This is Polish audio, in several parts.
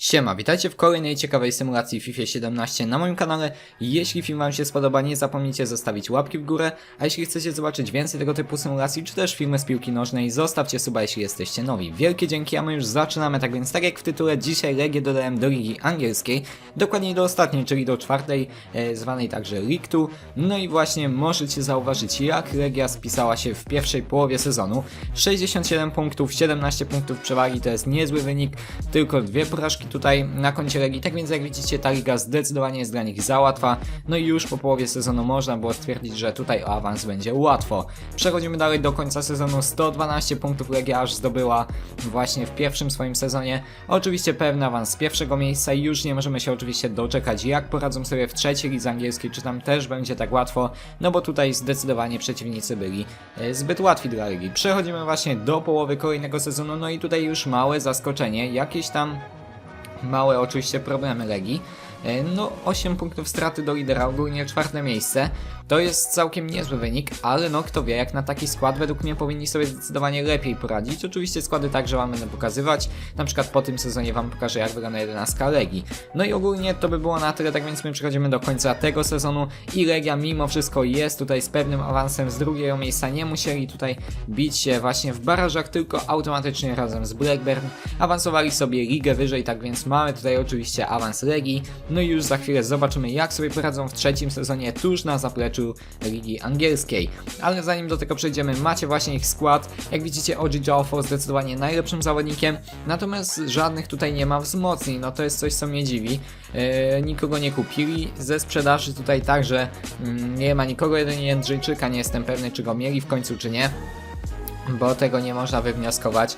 Siema, witajcie w kolejnej ciekawej symulacji FIFA 17 na moim kanale. Jeśli film wam się spodoba, nie zapomnijcie zostawić łapki w górę, a jeśli chcecie zobaczyć więcej tego typu symulacji, czy też filmy z piłki nożnej, zostawcie suba, jeśli jesteście nowi. Wielkie dzięki, a my już zaczynamy, tak więc tak jak w tytule, dzisiaj Legię dodałem do Ligi Angielskiej, dokładniej do ostatniej, czyli do czwartej, e, zwanej także League 2. No i właśnie możecie zauważyć, jak Legia spisała się w pierwszej połowie sezonu. 67 punktów, 17 punktów przewagi, to jest niezły wynik, tylko dwie porażki tutaj na koncie Legii, tak więc jak widzicie ta liga zdecydowanie jest dla nich za łatwa, no i już po połowie sezonu można było stwierdzić, że tutaj o awans będzie łatwo. Przechodzimy dalej do końca sezonu, 112 punktów Legia aż zdobyła właśnie w pierwszym swoim sezonie, oczywiście pewny awans z pierwszego miejsca i już nie możemy się oczywiście doczekać jak poradzą sobie w trzeciej lidze angielskiej, czy tam też będzie tak łatwo, no bo tutaj zdecydowanie przeciwnicy byli e, zbyt łatwi dla Legii. Przechodzimy właśnie do połowy kolejnego sezonu, no i tutaj już małe zaskoczenie, jakieś tam małe oczywiście problemy Legii. E, No, 8 punktów straty do lidera, ogólnie czwarte miejsce. To jest całkiem niezły wynik, ale no kto wie, jak na taki skład według mnie powinni sobie zdecydowanie lepiej poradzić. Oczywiście składy także wam będę pokazywać, na przykład po tym sezonie wam pokażę jak wygląda 11 Legii. No i ogólnie to by było na tyle, tak więc my przechodzimy do końca tego sezonu i Legia mimo wszystko jest tutaj z pewnym awansem z drugiego miejsca. Nie musieli tutaj bić się właśnie w barażach, tylko automatycznie razem z Blackburn awansowali sobie ligę wyżej, tak więc mamy tutaj oczywiście awans Legii. No i już za chwilę zobaczymy jak sobie poradzą w trzecim sezonie tuż na zapleczu Ligi Angielskiej. Ale zanim do tego przejdziemy, macie właśnie ich skład. Jak widzicie OG Jalfo zdecydowanie najlepszym zawodnikiem, natomiast żadnych tutaj nie ma wzmocnień, no to jest coś co mnie dziwi. Eee, nikogo nie kupili, ze sprzedaży tutaj także mm, nie ma nikogo, jedynie Jędrzejczyka, nie jestem pewny czy go mieli w końcu czy nie bo tego nie można wywnioskować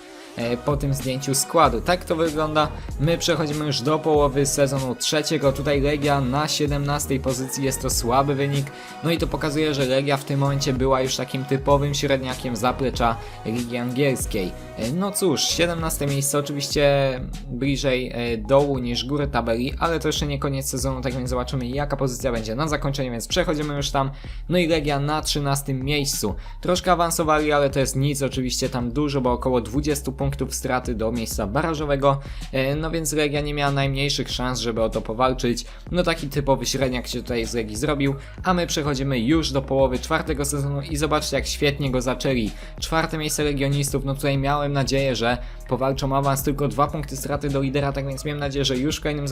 po tym zdjęciu składu. Tak to wygląda. My przechodzimy już do połowy sezonu trzeciego. Tutaj Legia na 17 pozycji jest to słaby wynik. No i to pokazuje, że Legia w tym momencie była już takim typowym średniakiem zaplecza Ligi Angielskiej. E, No cóż, 17 miejsce oczywiście bliżej e, dołu niż góry tabeli, ale to jeszcze nie koniec sezonu, tak więc zobaczymy jaka pozycja będzie na zakończenie, więc przechodzimy już tam. No i Legia na 13 miejscu. Troszkę awansowali, ale to jest nic, oczywiście tam dużo, bo około 20 punktów straty do miejsca barażowego, E, no więc Legia nie miała najmniejszych szans, żeby o to powalczyć. No taki typowy średniak się tutaj z Legii zrobił, a my przechodzimy już do połowy czwartego sezonu i zobaczcie jak świetnie go zaczęli. Czwarte miejsce Legionistów, no tutaj miałem nadzieję, że powalczą awans, tylko dwa punkty straty do lidera, tak więc miałem nadzieję, że już w kolejnym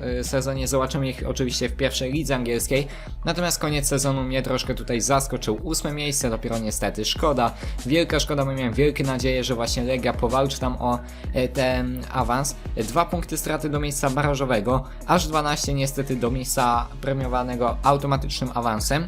e, sezonie zobaczymy ich oczywiście w pierwszej lidze angielskiej. Natomiast koniec sezonu mnie troszkę tutaj zaskoczył. Ósme miejsce, dopiero niestety szkoda. Wielka szkoda, bo miałem wielkie nadzieje, że właśnie Legia powalczy tam o e, ten awans. Dwa punkty straty do miejsca barażowego, aż 12 niestety do miejsca premiowanego automatycznym awansem.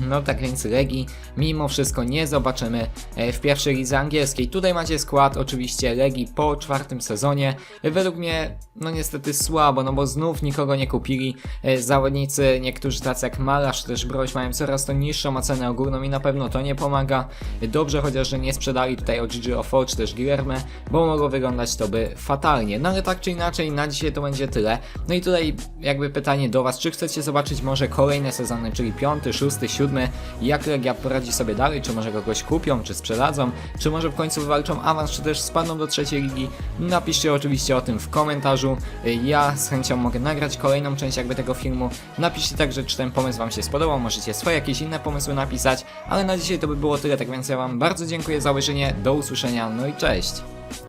No tak więc Legii mimo wszystko nie zobaczymy e, w pierwszej lidze angielskiej. Tutaj macie skład oczywiście Legii po czwartym sezonie. Według mnie no niestety słabo, no bo znów nikogo nie kupili. E, Zawodnicy, niektórzy tacy jak Malarz też Broś mają coraz to niższą ocenę ogólną i na pewno to nie pomaga. Dobrze chociaż, że nie sprzedali tutaj OGG Ofo czy też Guilherme, bo mogło wyglądać to by fatalnie. No ale tak czy inaczej na dzisiaj to będzie tyle. No i tutaj jakby pytanie do Was, czy chcecie zobaczyć może kolejne sezony, czyli piąty, szósty, siódmy, jak Legia poradzi sobie dalej, czy może kogoś kupią, czy sprzedadzą, czy może w końcu wywalczą awans, czy też spadną do trzeciej ligi. Napiszcie oczywiście o tym w komentarzu. Ja z chęcią mogę nagrać kolejną część jakby tego filmu. Napiszcie także, czy ten pomysł Wam się spodobał, możecie swoje jakieś inne pomysły napisać, ale na dzisiaj to by było tyle, tak więc ja Wam bardzo dziękuję za obejrzenie, do usłyszenia, no i cześć!